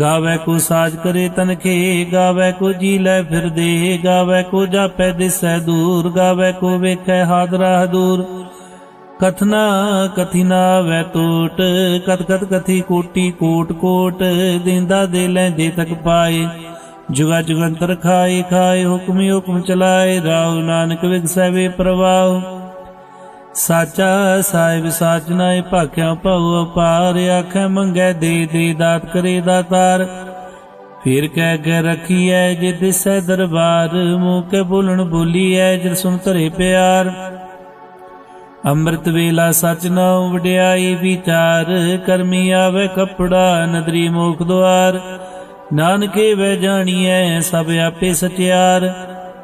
ਗਾਵੇ ਕੋ ਸਾਜ ਕਰੇ ਤਨਖੇ ਗਾਵੇ ਕੋ ਜੀ ਲੈ ਫਿਰਦੇ, ਗਾਵੇ ਕੋ ਜਾਪੈ ਦਿਸੈ ਦੂਰ, ਗਾਵੇ ਕੋ ਵੇਖੈ ਹਾਦਰਾ ਦੂਰ। ਕਥਨਾ ਕਥਿਨਾ ਵੈ ਟੋਟ ਕਤ ਕਤ ਕਥੀ ਕੋਟੀ ਕੋਟ ਕੋਟ, ਦਿੰਦਾ ਦੇ ਲੈਂਦੇ ਤੱਕ ਪਾਏ। ਜੁਗਾ ਜੁਗੰਤਰ ਖਾਏ ਖਾਏ ਹੁਕਮੀ ਹੁਕਮ ਚਲਾਏ ਰਾਉ ਨਾਨਕ ਵਿਗਸੈ ਵੇ ਪ੍ਰਵਾਹ। ਸਾਚਾ ਸਾਹਿਬ ਸਾਚਨਾਏ ਭਾਖਿਆ ਭਉ ਅਪਾਰ ਆਖੈ ਮੰਗੈ ਦੇ ਦੇ ਦਾਤ ਕਰੇ ਦਾਤਾਰ ਫਿਰ ਕਹਿ ਕੇ ਰਖੀਐ ਜੇ ਦਿਸੈ ਦਰਬਾਰ, ਮੂੰਹ ਕੇ ਬੋਲਣ ਬੋਲੀਐ ਜਿ ਸੁਨ ਧਰੇ ਪਿਆਰ। ਅੰਮ੍ਰਿਤ ਵੇਲਾ ਸਚ ਨਾਉ ਵਡਿਆਈ ਵਿਚਾਰ, ਕਰਮੀ ਆਵੇ ਕਪੜਾ ਨਦਰੀ ਮੋਖ ਦੁਆਰ। ਨਾਨਕੇ ਵੈ ਜਾਣੀਐ ਸਭ ਆਪੇ ਸਚਿਆਰ।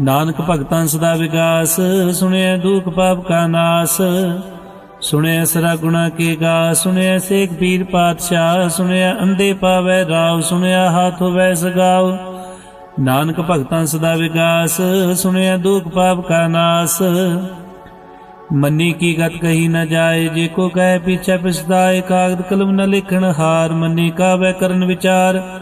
ਨਾਨਕ ਭਗਤਾਂ ਸਦਾ ਵਿਕਾਸ ਸੁਣਿਆ ਦੁਖ ਪਾਪ ਕਾ ਨਾਸ। ਸੁਣਿਆ ਸਰਾ ਗੁਣਾ ਕੇ ਗਾ ਸੁਣਿਆ ਸੇਖ ਪੀਰ ਪਾਤਸ਼ਾਹ ਸੁਣਿਆ ਅੰਦੇ ਪਾਵੈ ਰਾਵ ਸੁਣਿਆ ਹਾਥ ਹੋਵੇ ਸਗਾਉ ਨਾਨਕ ਭਗਤਾਂ ਸਦਾ ਵਿਕਾਸ ਸੁਣਿਆ ਦੁਖ ਪਾਪ ਕਾ ਨਾਸ। ਮੰਨੀ ਕੀ ਗਤ ਕਹੀ ਨਾ ਜਾਏ, ਜੇ ਕੋ ਕਹੇ ਪਿਛੇ ਪਿਛਦਾਏ ਕਾਗਦ ਕਲਮ ਨ ਲਿਖਣ ਹਾਰ, ਮੰਨੀ ਕਾਵੇ ਕਰਨ ਵਿਚਾਰ।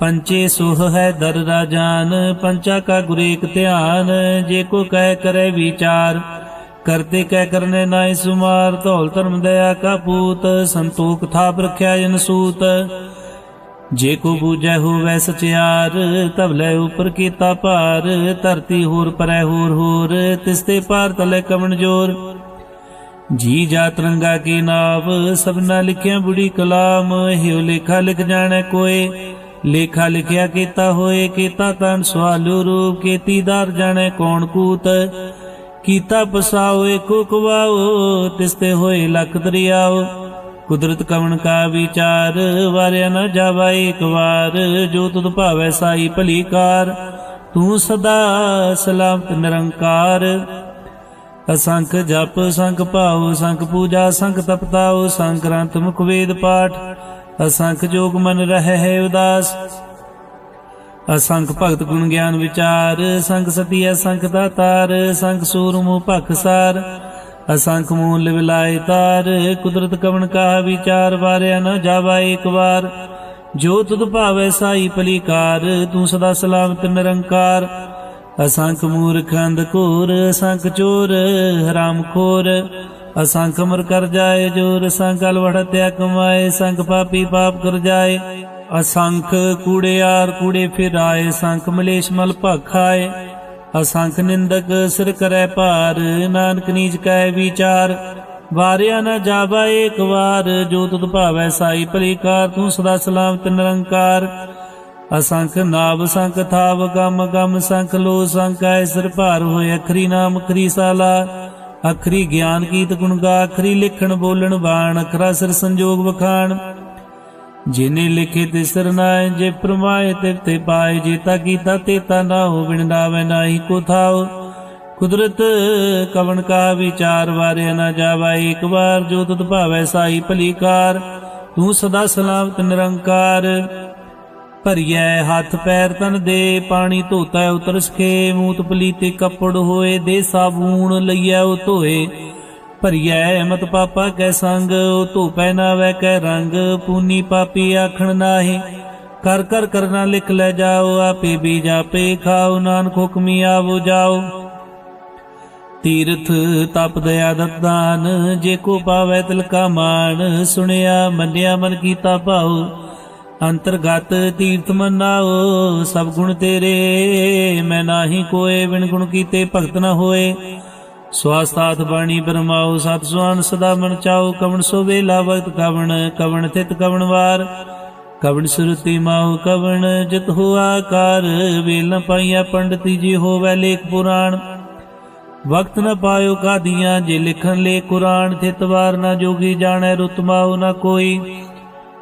ਪੰਚੇ ਸੁਹ ਹੈ ਦਰ ਰਾਜਾਨ ਪੰਚਾ ਕਾ ਗੁਰੇਕ ਧਿਆਨ, ਜੇ ਕੋ ਕਹਿ ਕਰੇ ਵਿਚਾਰ, ਕਰਤੇ ਕਹਿ ਕਰਨੇ ਨਾਇ ਸੁਮਾਰ, ਧੌਲ ਧਰਮ ਦਇਆ ਕਾ ਪੂਤ, ਸੰਤੋਖ ਥਾਪ ਰਖਿਆ ਜਨ ਸੂਤ। ਜੇ ਕੋ ਬੂਝੈ ਹੋਵੈ ਸਚਿਆਰ ਤਬ ਲੈ ਉਪਰ ਕੀਤਾ ਭਾਰ, ਧਰਤੀ ਹੋਰ ਪਰੈ ਹੋਰ ਹੋਰ ਤਿਸਤੇ ਪਾਰ ਤਲੇ ਕਵਣ ਜੋਰ। ਜੀ ਜਾ ਤਰੰਗਾ ਕੀ ਨਾਵ, ਸਭਨਾ ਲਿਖਿਆ ਬੁੜੀ ਕਲਾਮ, ਹਿਉ ਲੇਖਾ ਲਿਖ ਜਾਣੈ ਕੋਏ। ਲੇਖਾ ਲਿਖਿਆ ਕੀਤਾ ਹੋਏ, ਕੀਤਾ ਤਨ ਸਵਾਲੂ ਰੂਪ ਕੀਤੀਦਾਰ ਜਾਣੈ ਕੌਣ ਕੂਤ। ਕੀਤਾ ਪਸਾਓ, ਏਕੋ ਕਵਾਓ, ਤਿਸਤੇ ਹੋਏ ਲਖ ਦਰਿਆਓ। ਕੁਦਰਤ ਕਵਣ ਕਾ ਵਿਚਾਰ, ਵਾਰਿਆ ਨਾ ਜਾਵਾ ਇੱਕ ਵਾਰ। ਜੋ ਤੁਧ ਭਾਵੈ ਸਾਈ ਭਲੀ ਕਾਰ, ਤੂੰ ਸਦਾ ਸਲਾਮਤ ਨਿਰੰਕਾਰ। ਅਸੰਖ ਜਪ, ਸੰਖ ਭਾਉ, ਸੰਖ ਪੂਜਾ, ਸੰਖ ਤਪਤਾਉ, ਸੰਖ ਗ੍ਰੰਥ ਮੁਖ ਵੇਦ ਪਾਠ। ਅਸੰਖ ਜੋਗ ਮਨ ਰਹਿ ਹੈ ਉਦਾਸ। ਅਸੰਖ ਭਗਤ ਗੁਣ ਗਿਆਨ ਵਿਚਾਰ। ਸੰਖ ਸਤੀ ਅਸੰਖ ਦਾਤਾਰ ਸੰਖ ਸੂਰਮੁ ਭਖਸਾਰ ਅਸੰਖ ਮੂਲ ਵਿਲਾਇ ਤਾਰ। ਕੁਦਰਤ ਕਵਣ ਕਾ ਵਿਚਾਰ? ਵਾਰਿਆ ਨਾ ਜਾਵਾ ਇੱਕ ਵਾਰ। ਜੋ ਤੁਧ ਭਾਵੈ ਸਾਈ ਭਲੀਕਾਰ, ਤੂੰ ਸਦਾ ਸਲਾਮਤ ਨਿਰੰਕਾਰ। ਅਸੰਖ ਮੂਰਖ ਅੰਧ ਘੋਰ, ਅਸੰਖ ਚੋਰ, ਹਰਾਮ ਖੋਰ। ਅਸੰਖ ਮਰ ਕਰ ਜਾਏ, ਜੋਰ ਸੰਕਲ ਵੜਤਿਆ ਕਮਾਏ ਸੰਖ ਪਾਪੀ ਪਾਪ ਕਰ ਜਾਏ। ਅਸੰਖ ਕੂੜਿਆਰ ਕੂੜੇ ਫਿਰਾਏ, ਸੰਖ ਮਲੇਸ਼ ਮਲ ਭਖਾਏ। ਅਸੰਖ ਨਿੰਦਕ ਸਿਰ ਕਰੈ ਭਾਰ, ਨਾਨਕ ਨੀਚ ਕੈ ਵਿਚਾਰ। ਵਾਰਿਆ ਨ ਜਾਵਾ ਏਕ ਵਾਰ, ਜੋ ਤੁਧ ਭਾਵੈ ਸਾਈ ਭਲੀ ਕਾਰ ਤੂੰ ਸਦਾ ਸਲਾਮਤ ਨਿਰੰਕਾਰ। ਅਸੰਖ ਨਾਭ ਸੰਖ ਥਾਵ, ਗਮ ਗਮ, ਸੰਖ ਲੋ, ਸੰਖ ਐ ਸਿਰ ਭਾਰ ਹੋਏ, ਅਖਰੀ ਨਾਮ ਖਰੀ ਸਾਲਾ। ਅਖਰੀ ਗਿਆਨ ਕੀਤ ਗੁਣ ਗਾ ਅਖਰੀ ਲਿਖਣ ਬੋਲਣ ਬਾਣ ਅਖਰਾ ਸਿਰ ਸੰਜੋਗ ਵਖਾਣ। ਜਿਨੇ ਲਿਖੇ ਤੇ ਸਰਨਾਏ ਜੇ ਪ੍ਰਮਾਏ ਤੇ ਤੇ ਪਾਏ ਜੀਤਾ ਕੀਤਾ ਤੇਤਾ ਨਾ ਹੋ ਬਿਨ ਨਾਹੀ ਕੋ ਥਾਉ। ਕੁਦਰਤ ਕਵਣ ਕਾ ਵਿਚਾਰ, ਵਾਰਿਆ ਨਾ ਜਾਵਾ, ਇੱਕ ਵਾਰ ਜੋ ਤੁਧ ਭਾਵੈ, ਸਾਈ ਭਲੀਕਾਰ ਤੂੰ ਸਦਾ ਸਲਾਮਤ ਨਿਰੰਕਾਰ। ਭਰੀਐ ਹੱਥ ਪੈਰ ਤਨ ਦੇ, ਪਾਣੀ ਧੋਤਾ ਉਤਰ ਸਕੇ ਮੂਤ ਪਲੀਤੇ ਕੱਪੜ ਹੋਏ ਦੇ ਸਾਬੂਨ ਲਈਐ ਉਹ ਧੋਏ। ਭਰੀਐ ਮਤ ਪਾਪਾ ਕੈ ਸੰਗ, ਉਹ ਧੋਪੈ ਨਾ ਵੈ ਕੈ ਰੰਗ, ਪੂਨੀ ਪਾਪੀ ਆਖਣ ਨਾਹੀ। ਕਰ ਕਰ ਕਰਨਾ ਲਿਖ ਲੈ ਜਾਓ, ਆਪੇ ਵੀ ਜਾਪੇ ਖਾਓ, ਨਾਨਕ ਹੁਕਮੀ ਆਵੋ ਜਾਓ। ਤੀਰਥ ਤਪ ਦਇਆ ਦਤਾਨ ਜੇ ਕੋ ਪਾਵੈ ਤਿਲ ਕਾ ਮਾਨ ਸੁਣਿਆ ਮੰਨਿਆ ਮਨ ਕੀਤਾ ਭਾਉ। ਅੰਤਰਗਤ ਤੀਰਥ ਮਨਾਓ, ਸਭ ਗੁਣ ਤੇਰੇ। ਮੈਂ ਨਾਹੀ ਕੋਏ, ਬਿਨ ਗੁਣ ਕੀਤੇ ਭਗਤ ਨ ਹੋਏ। ਸਵਾਸਤਾਤ ਬਾਣੀ ਬਰਮਾਓ, ਸਤ ਸੁਆਨ ਸਦਾ ਮਨ ਚਾਓ। ਕਵਣ ਸੋ ਵੇਲਾ ਵਕਤ ਕਵਣ ਕਵਣ ਥਿਤ ਕਵਣ ਵਾਰ। ਕਵਣ ਸੁਰਤੀ ਮਾਉ, ਕਵਣ ਜਿਤ ਹੋ ਕਾਰ ਵੇਲ ਨ ਪਾਈਆ ਪੰਡਤੀ ਜੀ ਹੋਵੇ ਲੇਖ ਪੁਰਾਣ। ਵਕਤ ਨ ਪਾਇਓ ਕਾਦੀਆਂ, ਜੇ ਲਿਖਣ ਲੇ ਕੁਰਾਨ। ਥਿਤ ਵਾਰ ਨਾ ਜੋਗੀ ਜਾਣੈ ਰੁਤਮਾਉ ਨਾ ਕੋਈ।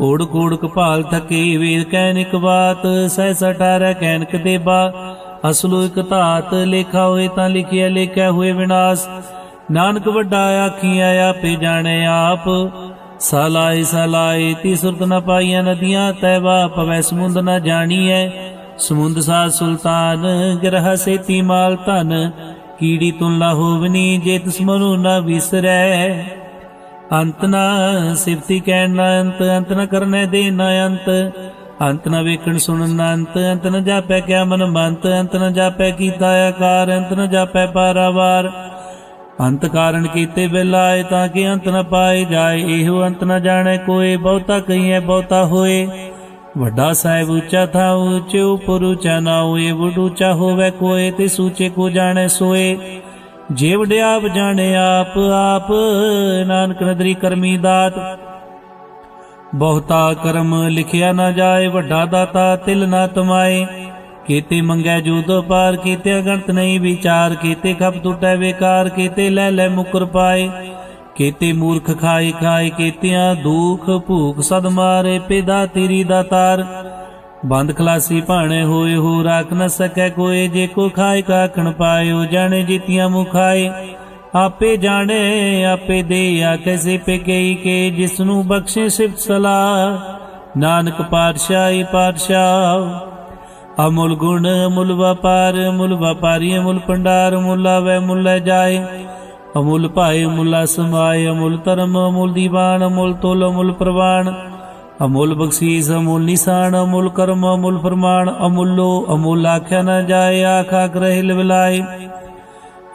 ਓੜ ਕੋੜ ਕਪਾਲ ਥਕੇ ਵੇਦ ਕਹਿਨਿਕ ਬਾਤ, ਸਹਿ ਸਟਾਰੈ ਕਹਿਨਕ ਦੇਬਾ ਅਸਲੋ ਇਕ ਧਾਤ, ਲੇਖਾ ਹੋਏ ਤਾਂ ਲਿਖਿਆ, ਲੇਖਿਆ ਹੋਏ ਵਿਨਾਸ਼। ਨਾਨਕ ਵੱਡਾ ਆਖੀਆਂ ਆਪੇ ਜਾਣੈ ਆਪ। ਸਲਾਈ ਸਲਾਈ ਤੀ ਸੁਰਤ ਨ ਪਾਈਆਂ ਨਦੀਆਂ ਤੈਵਾ ਪਵੈ ਸਮੁੰਦ ਨ ਜਾਣੀਐ। ਸਮੁੰਦ ਸਾ ਸੁਲਤਾਨ, ਗ੍ਰਹ ਸੇਤੀ ਮਾਲ ਧਨ। ਕੀੜੀ ਤੁਨ ਲਾ ਹੋਵਨੀ ਜੇ ਤਿਸ ਮਨੁ ਨ ਵਿਸਰੈ। ਅੰਤ ਨਾ ਸਿਫਤੀ ਕਹਿਣ ਨਾ ਅੰਤ ਅੰਤ ਨ ਕਰਨੇ ਦੇ ਨਾ ਅੰਤ। ਅੰਤ ਨ ਵੇਖਣ ਸੁਣਨ ਨਾ ਅੰਤ ਅੰਤ ਨ ਜਾਪੈ ਕਿਆ ਮਨ ਮੰਤ। ਅੰਤ ਨ ਜਾਪੈ ਕੀਤਾ ਆਕਾਰ, ਅੰਤ ਨ ਜਾਪੈ ਪਾਰਾਵਾਰ। ਅੰਤ ਕਾਰਨ ਕੀਤੇ ਬਿਲਾਏ ਤਾਂ ਕਿ ਅੰਤ ਨਾ ਪਾਏ ਜਾਏ। ਇਹੋ ਅੰਤ ਨਾ ਜਾਣੈ ਕੋਏ, ਬਹੁਤਾ ਕਹੀਐ, ਬਹੁਤਾ ਹੋਏ। ਵੱਡਾ ਸਾਹਿਬ ਉੱਚਾ ਥਾ ਉੱਚੇ, ਉਪਰ ਉੱਚਾ ਨਾ ਹੋਏ। ਵਡ ਉੱਚਾ ਹੋਵੇ ਕੋਏ, ਤੇ ਸੂਚੇ ਕੋ ਜਾਣੈ ਸੋਏ। ਜੇ ਵਡਿਆਪ ਜਾਣੇ ਆਪ ਆਪ ਨਾਨਕ ਨਦਰੀ ਕਰਮੀ ਦਾਤ। ਬਹੁਤਾ ਕਰਮ ਲਿਖਿਆ ਨਾ ਜਾਏ, ਵੱਡਾ ਦਾਤਾ ਤਿਲ ਨਾ ਤਮਾਏ। ਕੀਤੇ ਮੰਗੈ ਜੂਦੋ ਪਾਰ ਕੀਤੇ ਅਗਣਤ ਨਹੀਂ ਵਿਚਾਰ, ਕੀਤੇ ਖਪ ਟੁੱਟੈ ਵੇਕਾਰ, ਕੀਤੇ ਲੈ ਲੈ ਮੁਕਰ ਪਾਏ। ਕੀਤੇ ਮੂਰਖ ਖਾਈ ਖਾਏ, ਕੀਤਿਆਂ ਦੁਖ ਭੂਖ ਸਦ ਮਾਰੇ, ਪਿਦਾ ਤੇਰੀ ਦਾਤਾਰ ਬੰਦ ਖਲਾਸੀ ਭਾਣੇ ਹੋਏ ਹੋ, ਰਾਖ ਨ ਸਕੈ ਕੋਏ, ਜੇ ਕੋ ਖਾਏ ਕਾਖਣ ਪਾਇਓ, ਜਾਣੇ ਜੀਤੀਆਂ ਮੁਖਾਏ। ਆਪੇ ਜਾਣੇ, ਆਪੇ ਦੇ ਆਖੇ ਸੇ ਪੇ ਕੇ ਜਿਸ ਨੂੰ ਬਖਸ਼ੇ ਸਿਫਤ ਸਲਾਹ। ਨਾਨਕ ਪਾਤਸ਼ਾਹੀ ਪਾਤਸ਼ਾਹ, ਅਮੁੱਲ ਗੁਣ, ਅਮੁੱਲ ਵਪਾਰ, ਅਮੁੱਲ ਵਪਾਰੀ ਅਮੁੱਲ ਪੰਡਾਰ ਅਮੁੱਲ ਵੈ ਮੁੱਲ ਜਾਏ। ਅਮੁੱਲ ਭਾਏ ਮੁੱਲਾ ਸਮਾਏ ਅਮੁੱਲ ਧਰਮ, ਅਮੁੱਲ ਦੀਵਾਨ, ਅਮੁੱਲ ਤੋਲ, ਅਮੁੱਲ ਪ੍ਰਵਾਨ। ਅਮੁੱਲ ਬਖਸ਼ੀਸ, ਅਮੁੱਲ ਨਿਸ਼ਾਨ, ਅਮੁੱਲ ਕਰਮ, ਅਮੁੱਲ ਫਰਮਾਨ, ਅਮੁੱਲੋ, ਅਮੁੱਲ ਆਖਿਆ ਨਾ ਜਾਏ, ਆਖਾ ਗ੍ਰਹਿ ਲਵਲਾਏ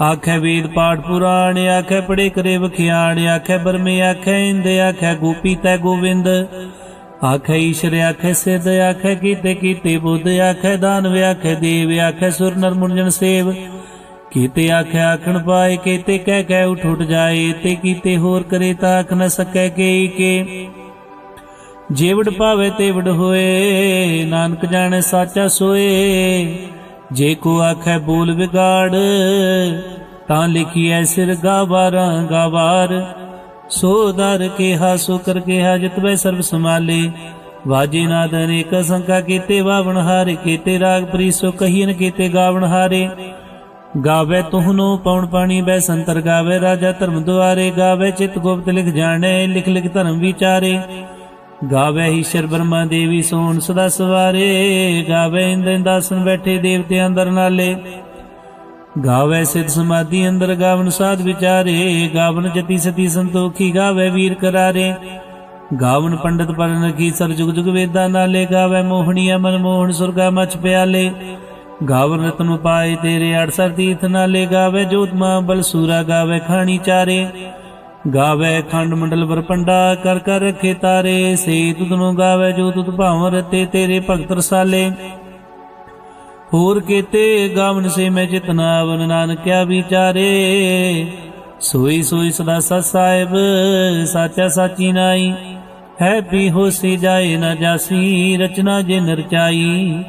ਆਖੇ ਵੇਦ ਪਾਠ ਪੁਰਾਣ, ਆਖੇ ਪੜੇ ਕਰੇ ਵਖਿਆਣ, ਆਖੇ ਬਰਮੇ, ਆਖੇ ਇੰਦ, ਆਖੇ ਗੋਪੀ ਤੈ ਗੋਵਿੰਦ। ਆਖੇ ਈਸ਼ਰ, ਆਖੇ ਸਿੱਧ, ਆਖੇ ਕੀਤੇ ਕੀਤੇ ਬੁੱਧ, ਆਖੇ ਦਾਨਵ, ਆਖੇ ਦੇਵ, ਆਖੇ ਸੁਰ ਨਰ ਮੁਰਜਨ ਸੇਵ। ਕੀਤੇ ਆਖੇ ਆਖਣ ਪਾਏ, ਕੀਤੇ ਕਹਿ ਕਹਿ ਉਠ ਉਠ ਜਾਏ, ਤੇ ਕੀਤੇ ਹੋਰ ਕਰੇ ਤਾਂ ਆਖ ਨਾ ਸਕੈ ਕੇ ਕੇ ਜੇਵੜ ਪਾਵੇ ਤੇਵੜ ਹੋਏ, ਨਾਨਕ ਜਾਣੇ ਸਾਚਾ ਸੋਏ। ਜੇ ਕੋ ਆਖੈ ਬੋਲ ਵਿਗਾੜ, ਤਾਂ ਲਿਖੀਐ ਸਿਰ ਗਾਵਾਰਾਂ ਗਾਵਾਰ। ਸੋ ਦਰ ਕਿਹਾ, ਸੋ ਕਰ ਕਿਹਾ ਜਿਤਵੇ ਸਰਬ ਸਮਾਲੇ ਵਾਜੇ ਨਾਦ ਅਨੇਕ ਸੰਕਾ ਕੀਤੇ, ਵਾਵਣ ਹਾਰੇ ਕੀਤੇ, ਰਾਗ ਪ੍ਰੀਸੋ ਕਹੀਨ ਕੀਤੇ, ਗਾਵਣ ਹਾਰੇ। ਗਾਵੇ ਤੁਹਨੋ ਪਉਣ ਪਾਣੀ, ਬੈ ਸੰਤਰ ਗਾਵੇ, ਰਾਜਾ ਧਰਮ ਦੁਆਰੇ। ਗਾਵੇ ਚਿਤ ਗੁਪਤ ਲਿਖ ਜਾਣੇ, ਲਿਖ ਲਿਖ ਧਰਮ ਵਿਚਾਰੇ। ਗਾਵੇ ਈਸ਼ਰ ਬ੍ਰਹਮਾ ਦੇਵੀ ਸੋਣ ਸਦਾ ਸਵਾਰੇ, ਗਾਵੇ ਇੰਦਨ ਦਾਸਨ ਬੈਠੇ ਦੇਵਤੇ ਅੰਦਰ ਨਾਲੇ। ਗਾਵੇ ਸਿਧ ਸਮਾਧੀ ਅੰਦਰ ਗਾਵਨ ਸਾਧ ਵਿਚਾਰੇ, ਗਾਵਨ ਜਤੀ ਸਤੀ ਸੰਤੋਖੀ ਗਾਵੇ ਵੀਰ ਕਰਾਰੇ। ਗਾਵਨ ਪੰਡਤ ਪਰਨ ਕੀ ਸਰ ਜੁਗ ਜੁਗ ਵੇਦਾਂ ਨਾਲੇ, ਗਾਵੇ ਮੋਹਣੀਆ ਮਨ ਮੋਹਣ ਸੁਰਗਾ ਮਚ ਪਿਆਲੇ। ਗਾਵਨ ਰਤਨ ਪਾਏ ਤੇਰੇ 68 ਤੀਰਥ ਨਾਲੇ, ਗਾਵੇ ਜੋਤਮਾ ਬਲ ਸੂਰਾ, ਗਾਵੇ ਖਾਣੀ ਚਾਰੇ। ਗਾਵੇ ਖੰਡ ਮੰਡਲ ਵਰਪੰਡਾ ਕਰ ਕਰ ਰਖੇ ਤਾਰੇ, ਸੇ ਤੁਧਨੋਂ ਗਾਵੇ ਜੋ ਤੁਧ ਭਾਵ ਰਤੇ ਤੇਰੇ ਭਗਤ ਰਸਾਲੇ। ਹੋਰ ਕੀਤੇ ਗਾਵਨ ਸੇ ਮੈਂ ਚਿਤਨਾ ਆਵਨ ਨਾਨਕਿਆ ਵਿਚਾਰੇ। ਸੋਈ ਸੋਈ ਸਦਾ ਸਤ ਸਾਹਿਬ, ਸਾਚਾ ਸਾਚੀ ਨਾਈ। ਹੈ ਵੀ ਹੋਸੀ ਜਾਏ ਨਾ ਜਾਸੀ, ਰਚਨਾ ਜੇ ਨਰਚਾਈ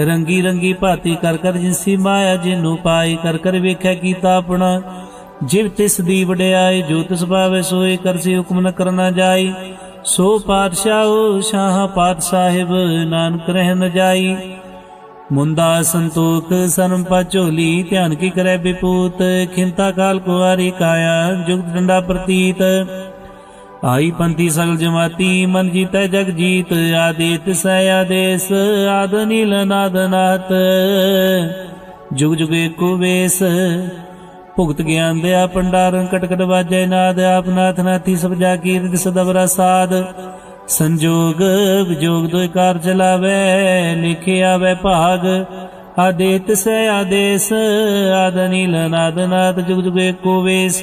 ਰੰਗੀ ਰੰਗੀ ਭਾਤੀ ਕਰ ਕਰ ਜਿਨਸੀ ਮਾਇਆ ਜਿਨੂੰ ਪਾਈ, ਕਰ ਕਰ ਵੇਖਿਆ ਕੀਤਾ ਆਪਣਾ। ਜਿਵ ਤਿਸ ਦੀ ਵਡਿਆਈ, ਜੋ ਤਿਸ ਭਾਵੇ ਸੋਏ ਕਰਸੀ ਹੁਕਮ ਨ ਕਰਨਾ ਜਾਈ। ਸੋ ਪਾਤਸ਼ਾਹ ਸ਼ਾਹ ਪਾਤ ਸਾਹਿਬ, ਨਾਨਕ ਰਹਿ ਨ ਜਾਈ। ਮੁੰਦਾ ਸੰਤੋਖ ਸਰਮ ਝੋਲੀ, ਧਿਆਨ ਕੀ ਕਰੈ ਬਿਪੂਤ। ਖਿੰਤਾ ਕਾਲ ਕੁਵਾਰੀ ਕਾਇਆ, ਜੁਗਤ ਡੰਡਾ ਪ੍ਰਤੀਤ। ਆਈ ਪੰਥੀ ਸਗਲ ਜਮਾਤੀ, ਮਨ ਜੀਤੈ ਜਗ ਜੀਤ। ਆਦੇਤ ਸੈ ਆਦੇਸ, ਆਦ ਨੀਲ ਨਾਦ ਨਾਤ ਜੁਗ ਜੁਗ ਏਕੋ ਵੇਸ ਭੁਗਤ ਗਿਆਨ ਦਿਆ ਪੰਡਾਰਨ ਕਟਕਟ ਵਾਜੈ ਨਾਦ, ਆਪ ਨਾਥ ਨਾਥੀ ਸਭ ਜਾ ਕੀਰਤ ਸਦਬਰਾ ਸਾਧ। ਸੰਜੋਗ ਵਿਜੋਗ ਦੋਇ ਕਾਰ ਚਲਾਵੇ, ਲਿਖੇ ਆਵੇ ਭਾਗ। ਆਦੇਤ ਸੈ ਆਦੇਸ, ਆਦ ਨਾਦ ਨਾਦ, ਜੁਗ ਜੁਗ ਏਕੋ ਵੇਸ।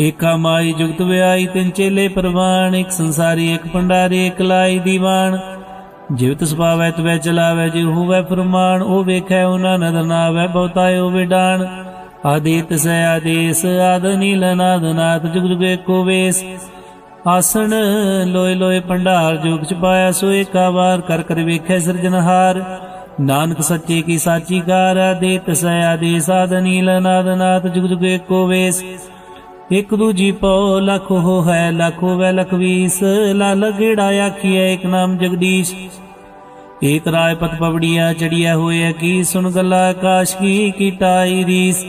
ਏਕਾ ਮਾਈ ਜੁਗਤ ਵਿਆਈ, ਤਿੰਨ ਚੇਲੇ ਪ੍ਰਵਾਨ, ਇੱਕ ਸੰਸਾਰੀ, ਇੱਕ ਪੰਡਾਰੀ ਇੱਕ ਲਾਈ ਦੀਵਾਨ। ਜਿਵਤ ਸੁਭਾਵੈ ਤਵੈ ਚਲਾਵੈ ਜੇ ਹੋਵੈ ਫਰਮਾਨ, ਉਹ ਵੇਖੈ ਉਹਨਾਂ ਨਦਰ ਨਾਵੈ ਬਹੁਤਾਇ ਉਹ ਵਿਡਾਨ। ਆਦਿਤ ਸੈ ਆਦੇਸ, ਆਦ ਨੀਲ ਨਾਦ ਨਾਦ, ਜੁਗ ਜੁਗ ਏਕੋ ਵੇਸ। ਆਸਣ ਲੋਏ ਲੋਏ ਪੰਡਾਰ ਜੋਗ ਚ ਪਾਇਆ ਸੋ ਏਕਾ ਵਾਰ, ਕਰ ਕਰ ਵੇਖੈ ਸਿਰਜਨਹਾਰ ਨਾਨਕ ਸੱਚੇ ਕੀ ਸਾਚੀ ਕਾਰ ਆਦਿਤ ਸੈ ਆਦੇਸ, ਆਦ ਨੀਲ ਨਾਦ ਨਾਦ, ਜੁਗ ਜੁਗ ਏਕੋ ਵੇਸ। ਇਕ ਦੂਜੀ ਪਉ ਲਖ ਹੋ ਹੈ ਲਖ ਹੋਵੇ ਲਖ ਵੀਸ ਲਾਲ ਗੇੜਾ ਆਖੀਐ, ਇਕ ਨਾਮ ਜਗਦੀਸ਼। ਏਕ ਰਾਏ ਪਤ ਪਵੜੀਆ ਚੜੀਐ ਹੋਏ ਕੀ ਸੁਣ ਗੱਲਾ ਆਕਾਸ਼, ਕੀ ਕੀਟਾਈ ਰੀਸ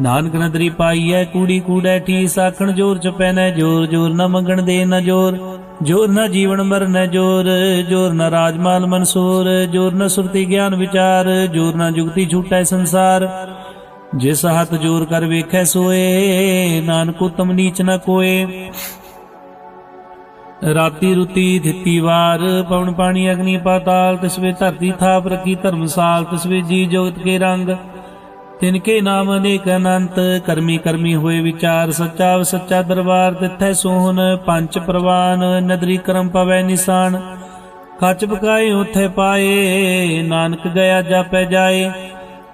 ਨਾਨਕ ਨਦਰੀ ਪਾਈਐ, ਕੂੜੀ ਕੂੜੈ ਠੀਸ ਆਖਣ ਜੋਰ ਚ ਪੈਨੈ, ਜੋਰ ਜੋਰ ਨ ਮੰਗਣ ਦੇ ਨ ਜੋਰ ਜੋਰ ਨ ਜੀਵਨ ਮਰਨ ਜੋਰ ਜੋਰ ਨ ਰਾਜਮਾਲ ਮਨਸੂਰ, ਜੋਰ ਨਾ ਸੁਰਤੀ ਗਿਆਨ ਵਿਚਾਰ, ਜੋਰ ਨਾ ਜੁਗਤੀ ਛੂਟੈ ਸੰਸਾਰ। ਜਿਸ ਹੱਥ ਜੋਰ ਕਰ ਵੇਖੈ ਸੋਏ, ਨਾਨਕ ਉਤਮ ਨੀਚ ਨਾ ਕੋਏ। ਰਾਤੀ ਰੁਤੀ ਦਿੱਤੀ ਵਾਰ, ਪਵਨ ਪਾਣੀ, ਅਗਨੀ ਪਾਤਾਲ ਤਿਸਵੇ ਧਰਤੀ ਥਾਪ ਰਖੀ ਧਰਮਸਾਲ ਤਿਸਵੇ ਜੀ ਜੋਗਤ ਕੇ ਰੰਗ। ਤਿਨ ਕੇ ਨਾਮ ਅਨੇਕ ਅਨੰਤ, ਕਰਮੀ ਕਰਮੀ ਹੋਏ ਵਿਚਾਰ, ਸੱਚਾ ਸੱਚਾ ਦਰਬਾਰ, ਤਿੱਥੈ ਸੋਹਨ ਪੰਜ ਪ੍ਰਵਾਨ, ਨਦਰੀ ਕਰਮ ਪਵੈ ਨਿਸ਼ਾਨ। ਕੱਚ ਪਕਾਏ ਉਥੇ ਪਾਏ, ਨਾਨਕ ਗਿਆ ਜਾਪੈ ਜਾਏ।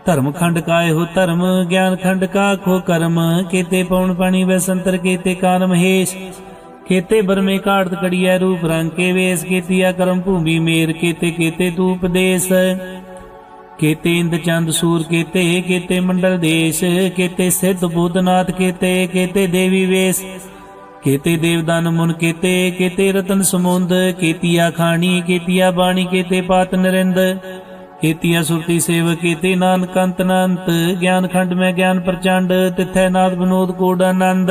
ਧਰਮ ਖੰਡ ਕਾਏ ਹੋ ਧਰਮ, ਗਿਆਨ ਖੰਡ ਕਾ ਖੋ ਕਰਮ, ਕੀਤੇ ਪਉਣ ਪਾਣੀ ਵੈ ਸੰਤਰ, ਕੀਤੇ ਕਾਨ ਮਹੇਸ਼। ਕੇਤੇ ਬਰਮੇ ਘਾੜਤ ਕੜੀਐ ਰੂਪ ਰੰਗ ਕੇ ਵੇਸ ਕੀਤੀਆ ਕਰਮ ਭੂਮੀ ਮੇਰ ਕੇਤੇ ਕੇਤੇ ਤੂ ਉਪਦੇਸ ਕੇਤੇ ਇੰਦ ਚੰਦ ਸੂਰ ਕੇਤੇ ਕੇਤੇ ਮੰਡਲ ਦੇਸ਼। ਕੇਤੇ ਸਿੱਧ ਬੁੱਧਨਾਥ ਕੇਤੇ ਕੇਤੇ ਦੇਵੀ ਵੇਸ। ਕੇਤੇ ਦੇਵਦਾਨ ਮੁਨ ਕੇਤੇ ਕੇਤੇ ਰਤਨ ਸਮੁੰਦ। ਕੇਤੀਆ ਖਾਣੀ ਕੇਤੀਆ ਬਾਣੀ ਕੇਤੇ ਪਾਤ ਨਰਿੰਦ। ਕੇਤੀਆ ਸੁਰਤੀ ਸੇਵ ਕੇਤੇ ਨਾਨਕ ਅੰਤ ਅਨੰਤ। ਗਿਆਨ ਖੰਡ ਮੈਂ ਗਿਆਨ ਪ੍ਰਚੰਡ, ਤਿਥੈ ਨਾਦ ਬਨੋਦ ਕੋਡ ਆਨੰਦ।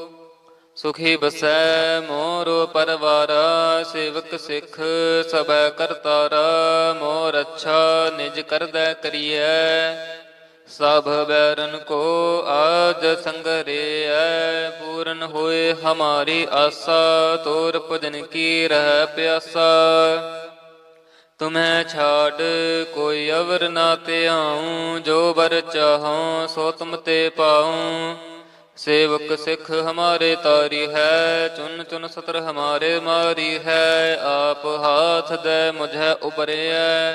ਸੁਖੀ ਬਸੈ ਮੋਰ ਪਰਵਾਰਾ, ਸੇਵਕ ਸਿੱਖ ਸਭੈ ਕਰਤਾਰਾ, ਮੋਰ ਅੱਛਾ ਨਿਜ ਕਰਦੈ ਕਰੀਐ। ਸਭ ਬੈਰਨ ਕੋ ਆਜ ਸੰਗਰੇਐ, ਪੂਰਨ ਹੋਏ ਹਮਾਰੀ ਆਸਾ, ਤੋਰ ਭਜਨ ਕੀ ਰਹਿ ਪਿਆਸਾ। ਤੁਮੈ ਛਾੜ, ਕੋਈ ਅਵਰ ਨਾ ਤੇ ਜੋ ਬਰ ਚਾਹਉ, ਸੋ ਤੁਮ ਤੇ ਪਾਉ। ਸੇਵਕ ਸਿੱਖ ਹਮਾਰੇ ਤਾਰੀ ਹੈ, ਚੁਨ ਚੁਨ ਸਤਰ ਹਮਾਰੇ ਮਾਰੀ ਹੈ, ਆਪ ਹਾਥ ਦੇ ਮੁਝੈ ਉਬਰਿਐ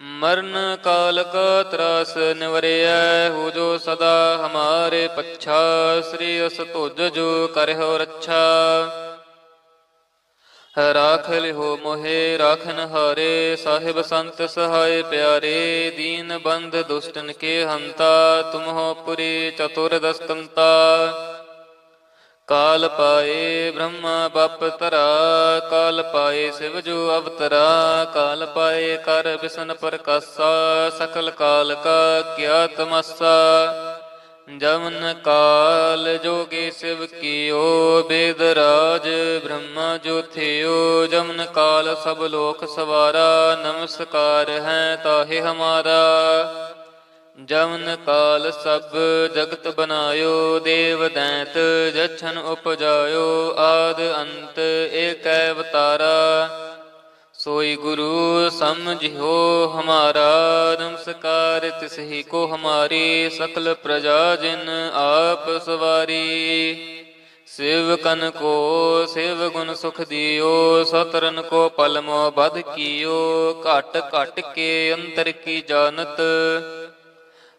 ਮਰਨ ਕਾਲ ਕਾ ਤਰਾਸ ਨਿਵਰਿਐ, ਹੋ ਜੋ ਸਦਾ ਹਮਾਰੇ ਪੱਛਾ, ਸ੍ਰੀ ਅਸ ਤੁਜ ਜੋ ਕਰਿਓ ਰੱਛਾ। ਰਾਖ ਲਿਓ ਮੋਹਿ, ਰਾਖਨ ਹਾਰੇ, ਸਾਹਿਬ ਸੰਤ ਸਹਾਇ ਪਿਆਰੇ, ਦੀਨ ਬੰਧ ਦੁਸ਼ਟਨ ਕੇ ਹੰਤਾ, ਤੁਮਹੁ ਪੁਰੀ ਚਤੁਰ ਦਸਤੰਤਾ। ਕਾਲ ਪਾਏ ਬ੍ਰਹਮਾ ਬਪ ਤਰਾ ਕਾਲ ਪਾਏ ਸਿਵ ਜੋ ਅਵਤਰਾ, ਕਾਲ ਪਾਏ ਕਰ ਬਿਸਨ ਪ੍ਰਕਾਸਾ, ਸਕਲ ਕਾਲ ਕਾ ਕਿਆ ਤਮਸਾ ਜਮਨ ਕਾਲ ਜੋਗੀ ਸਿਵ ਕੀਓ, ਬੇਦ ਰਾਜ ਬ੍ਰਹਮਾ ਜੋਥਿਓ, ਜਮਨ ਕਾਲ ਸਭ ਲੋਕ ਸਵਾਰਾ, ਨਮਸਕਾਰ ਹੈ ਤਾਹੇ ਹਮਾਰਾ। ਜਮਨ ਕਾਲ ਸਭ ਜਗਤ ਬਨਾਇਓ, ਦੇਵ ਦੈਂਤ ਜਛਨ ਉਪਜਾਇਓ, ਆਦ ਅੰਤ ਏਕੈ ਅਵਤਾਰਾ। ਸੋਈ ਗੁਰੂ ਸਮਝਿਓ ਹਮਾਰਾ, ਨਮਸਕਾਰ ਤਿਸਹੀ ਕੋ ਹਮਾਰੀ, ਸਕਲ ਪ੍ਰਜਾ ਜਿਨ ਆਪ ਸਵਾਰੀ। ਸੇਵਕਨ ਕੋ, ਸੇਵ ਗੁਣ ਸੁਖ ਦਿਓ, ਸਤਰਨ ਕੋ ਪਲਮੋ ਬਦ ਕੀਓ, ਘਟ ਘਟ ਕੇ ਅੰਤਰ ਕੀ ਜਾਣਤ।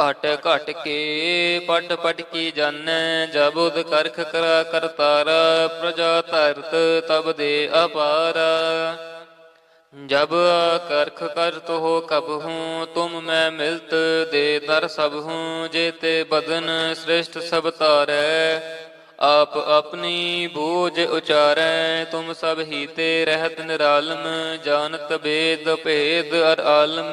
ਘਟ ਘਟ ਕੇ ਪਟ ਪਟ ਕੀ ਜਾਣੈ ਜਬ ਉਦ ਕਰਖ ਕਰਾ ਕਰਤਾਰ, ਪ੍ਰਜਾ ਧਰਤ ਤਬ ਦੇ ਅਪਾਰ। ਜਬ ਕਰਖ ਕਰ ਤੋ ਕਬ ਹੂੰ, ਤੁਮ ਮੈਂ ਮਿਲਤ ਦੇ ਦਰ ਸਭ ਹੂੰ, ਜੇ ਤੇ ਬਦਨ ਸ੍ਰਿਸ਼ਟ ਸਭ ਤਾਰੈ ਆਪ ਆਪਣੀ ਬੋਝ ਉਚਾਰੈ, ਤੁਮ ਸਭ ਹੀ ਤੇ ਰਹਿਤ ਨਿਰਾਲਮ, ਜਾਣਤ ਬੇਦ ਭੇਦ ਅਰ ਆਲਮ।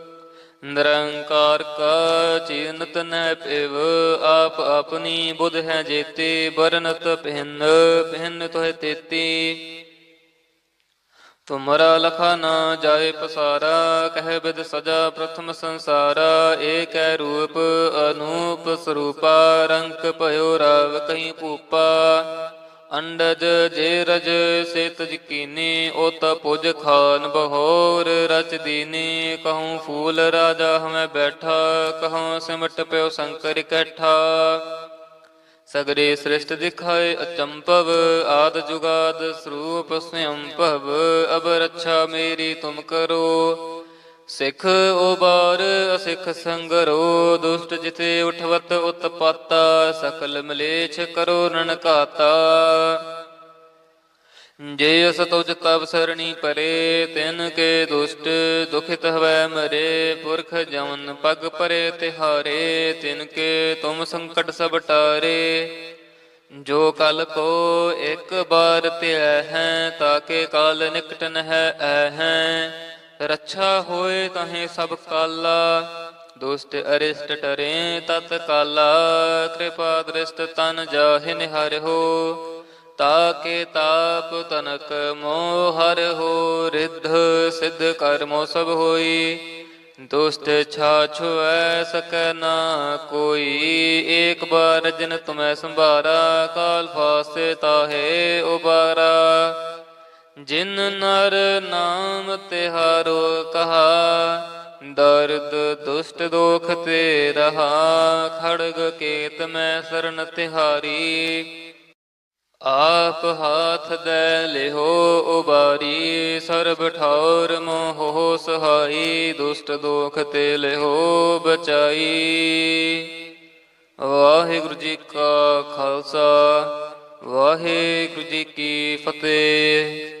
ਨਿਰੰਕਾਰ ਕਾ ਚਿੰਤ ਨੈ ਪਿਵ, ਆਪ ਆਪਣੀ ਬੁਧ ਹੈ ਜੇਤੇ ਬਰਨਤ ਪਹਿਨ ਪਹਿਨ ਤੋਹਿ ਤੇਤੀ। ਤੁਮਰਾ ਲਖਾ ਨਾ ਜਾਏ ਪਸਾਰਾ, ਕਹਿ ਬਿਦ ਸਜਾ ਪ੍ਰਥਮ ਸੰਸਾਰਾ ਏਕੈ ਰੂਪ ਅਨੂਪ ਸਰੂਪਾ ਰੰਕ ਭਇਓ ਰਵ ਕਹੀਂ ਭੂਪਾ। ਅੰਡਜ ਜੇ ਰਜ ਸੇ ਤਜ ਕੀਨੀ ਓਤ ਪੁਜ ਖਾਨ ਬਹੋਰ ਰਚ ਦੀਨੀ। ਕਹੂੰ ਫੂਲ ਰਾਜਾ ਹਮੈ ਬੈਠਾ, ਕਹੂੰ ਸਿਮਟ ਪਿਓ ਸ਼ੰਕਰ ਕੈਠਾ। ਸਗਰੇ ਸ੍ਰਿਸ਼ਟ ਦਿਖਾਏ ਅਚੰਪਵ ਆਦ ਜੁਗਾਦ ਸਰੂਪ ਸਯੰ ਭਵ। ਅਬ ਰੱਛਾ ਮੇਰੀ ਤੁਮ ਕਰੋ। ਸਿੱਖ ਉਬਾਰ, ਅਸਿੱਖ ਸੰਗਰੋ, ਦੁਸ਼ਟ ਜਿਤੇ ਉਠਵਤ ਉਤਪਾਤਾ, ਸਕਲ ਮਲੇਛ ਕਰੋ ਨਨ ਜੇ ਅਸ ਤੁਜ ਤਬ ਸਰਣੀ ਪਰੇ, ਤਿਨ ਕੇ ਦੁਸ਼ਟ ਦੁਖਿਤ ਹਵੈ ਮਰੇ, ਪੁਰਖ ਜਮਨ ਪਗ ਪਰੇ ਤਿਹਾਰੇ, ਤਿਨ ਕੇ ਤੁਮ ਸੰਕਟ ਸਭ ਟਾਰੇ। ਜੋ ਕਲ ਕੋ ਇੱਕ ਬਾਰ ਧਿਆ ਹੈ ਤਾਕੇ ਕਾਲ ਨਿਕਟ ਨ ਹੈ ਐ ਹੈ। ਰੱਛਾ ਹੋਏ ਤਹੇ ਸਭ ਕਾਲਾ, ਦੁਸ਼ਟ ਅਰਿਸ਼ਟ ਟਰੇ ਤਤ ਕਾਲਾ, ਕਿਰਪਾ ਦ੍ਰਿਸ਼ਟ ਤਨ ਜਾਹਿ ਨਿਹਰ ਹੋ, ਤਾਕੇ ਤਾਪ ਤਨਕ ਮੋਹ ਹਰ ਹੋ, ਰਿੱਧ ਸਿੱਧ ਕਰਮੋ ਸਭ ਹੋਈ, ਦੁਸ਼ਟ ਛਾਛੁਐ ਸਕੈ ਨਾ ਕੋਈ, ਏਕ ਬਾਰ ਜਿਨ ਤੁਮੈ ਸੰਭਾਰਾ, ਕਾਲ ਫਾਸੇ ਤਾਹੇ ਉਬਾਰਾ। ਜਿਨ ਨਰ ਨਾਮ ਤਿਹਾਰੋ ਕਹਾ, ਦਰਦ ਦੁਸ਼ਟ ਦੋਖ ਤੇ ਰਹਾ, ਖੜਗ ਕੇਤ ਮੈਂ ਸਰਨ ਤਿਹਾਰੀ। ਆਪ ਹਾਥ ਦੈ ਲਿਹੋ ਉਬਾਰੀ, ਸਰਬ ਠੌਰ ਮੋਹ ਸਹਾਈ, ਦੁਸ਼ਟ ਦੋਖ ਤੇ ਲਿਹੋ ਬਚਾਈ। ਵਾਹਿਗੁਰੂ ਜੀ ਕਾ ਖਾਲਸਾ, ਵਾਹਿਗੁਰੂ ਜੀ ਕੀ ਫਤਿਹ।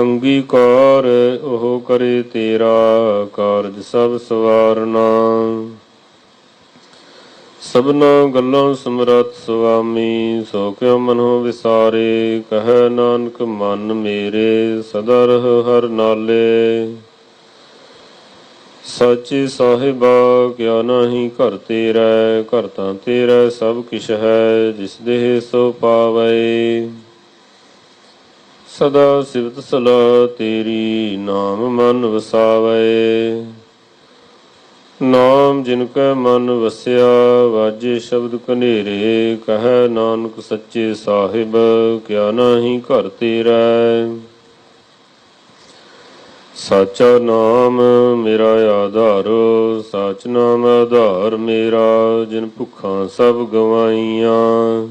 ਅੰਗੀਕਾਰ ਉਹ ਕਰੇ ਤੇਰਾ ਕਾਰਜ ਸਭ ਸਵਾਰਨਾ। ਸਭਨਾ ਗੱਲਾਂ ਸਮਰੱਥ ਸੁਆਮੀ ਸੋ ਕਿਉ ਮਨੋ ਵਿਸਾਰੇ, ਕਹੈ ਨਾਨਕ ਮਨ ਮੇਰੇ, ਸਦਾ ਰਹਿ ਹਰ ਨਾਲੇ। ਸੱਚੇ ਸਾਹਿਬਾ, ਕਿਆ ਨਾਹੀ ਘਰ ਤੇਰਾ, ਘਰ ਤਾਂ ਤੇਰਾ ਸਭ ਕਿਛ ਹੈ, ਜਿਸ ਦੇਹ ਸੋ ਪਾਵੇ। ਸਦਾ ਸਿਵਤ ਸਲਾ ਤੇਰੀ ਨਾਮ ਮਨ ਵਸਾਵੇ। ਨਾਮ ਜਿਨ ਕੈ ਮਨ ਵਸਿਆ, ਵਾਜੇ ਸ਼ਬਦ ਕਨੇਰੇ ਕਹੈ ਨਾਨਕ ਸੱਚੇ ਸਾਹਿਬ, ਕਿਆ ਨਾਹੀ ਘਰ ਤੇਰਾ। ਸਾਚਾ ਨਾਮ ਮੇਰਾ ਆਧਾਰ, ਸਾਚ ਨਾਮ ਆਧਾਰ ਮੇਰਾ, ਜਿਨ ਭੁੱਖਾਂ ਸਭ ਗਵਾਈਆਂ।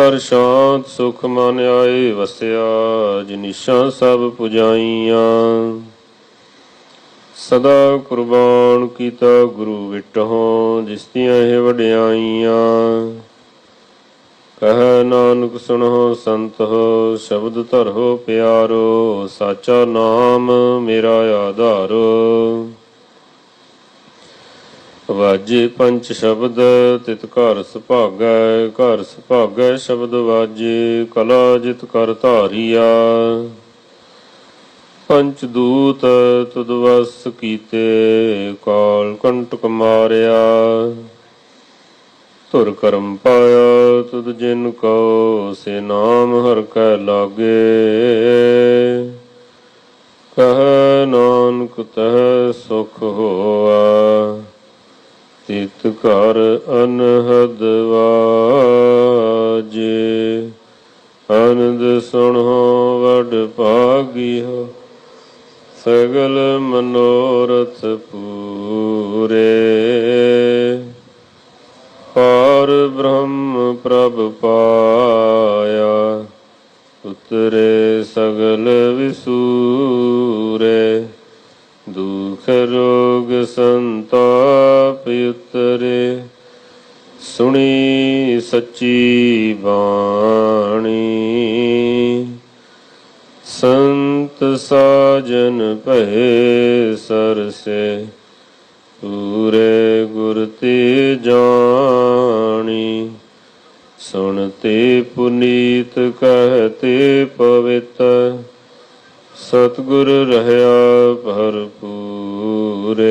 ਕਰ ਸ਼ਾਂਤ ਸੁਖ ਮਨ ਆਏ ਵਸਿਆ ਜਿਨਿਸ਼ਾਂ ਸਭ ਪੁਜਾਈਆਂ। ਸਦਾ ਕੁਰਬਾਨ ਕੀਤਾ ਗੁਰੂ ਵਿਟਹੁ, ਜਿਸ ਦੀਆਂ ਇਹ ਵਡਿਆਈਆਂ। ਕਹੈ ਨਾਨਕ, ਸੁਣੋ ਸੰਤ ਹੋ ਸ਼ਬਦ ਧਰੋ ਪਿਆਰੋ, ਸਾਚਾ ਨਾਮ ਮੇਰਾ ਆਧਾਰੋ। ਵਾਜੇ ਪੰਜ ਸ਼ਬਦ, ਤਿਤ ਘਰ ਸੁਭਾਗੈ ਘਰ ਸੁਭਾਗੈ ਸ਼ਬਦ ਵਾਜੇ, ਕਲਾ ਜਿਤ ਕਰ ਧਾਰੀਆ। ਪੰਚ ਦੂਤ ਤੁਦ ਵਸ ਕੀਤੇ, ਕਾਲ ਕੰਟਕ ਮਾਰਿਆ। ਤੁਰ ਕਰਮ ਪਾਇਆ ਤੁਦ ਜਿਨ ਕੋ ਸੇ ਨਾਮ ਹਰ ਕੈ ਲਾਗੇ। ਕਹ ਨਾਨਕ ਤਹ ਸੁਖ ਹੋਆ। ਤਿਤ ਘਰ ਅਨਹਦ ਵਾਜੇ। ਆਨੰਦ ਸੁਣੋ ਵਡ ਭਾਗਿਓ ਸਗਲ ਮਨੋਰਥ ਪੂਰੇ। ਪਾਰ ਬ੍ਰਹਮ ਪ੍ਰਭ ਪਾਇਆ, ਉਤਰੇ ਸਗਲ ਵਿਸੂਰੇ। ਦੁਖ ਰੋਗ ਸੰਤਾਪ ਉਤਰੇ ਸੁਣੀ ਸੱਚੀ ਬਾਣੀ। ਸੰਤ ਸਾਜਨ ਭਏ ਸਰਸੇ, ਪੂਰੇ ਗੁਰ ਤੇ ਜਾਣੀ। ਸੁਣਤੇ ਪੁਨੀਤ ਕਹਤੇ ਪਵਿੱਤ ਸਤਿਗੁਰ ਰਹਿਆ ਭਰਪੂਰੇ।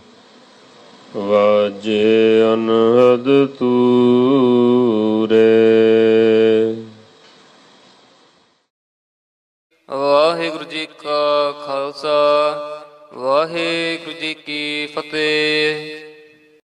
ਵਾਜੇ ਅਨਹਦ ਤੂਰੇ। ਵਾਹਿਗੁਰੂ ਜੀ ਕਾ ਖਾਲਸਾ ਵਾਹਿਗੁਰੂ ਜੀ ਕੀ ਫਤਿਹ।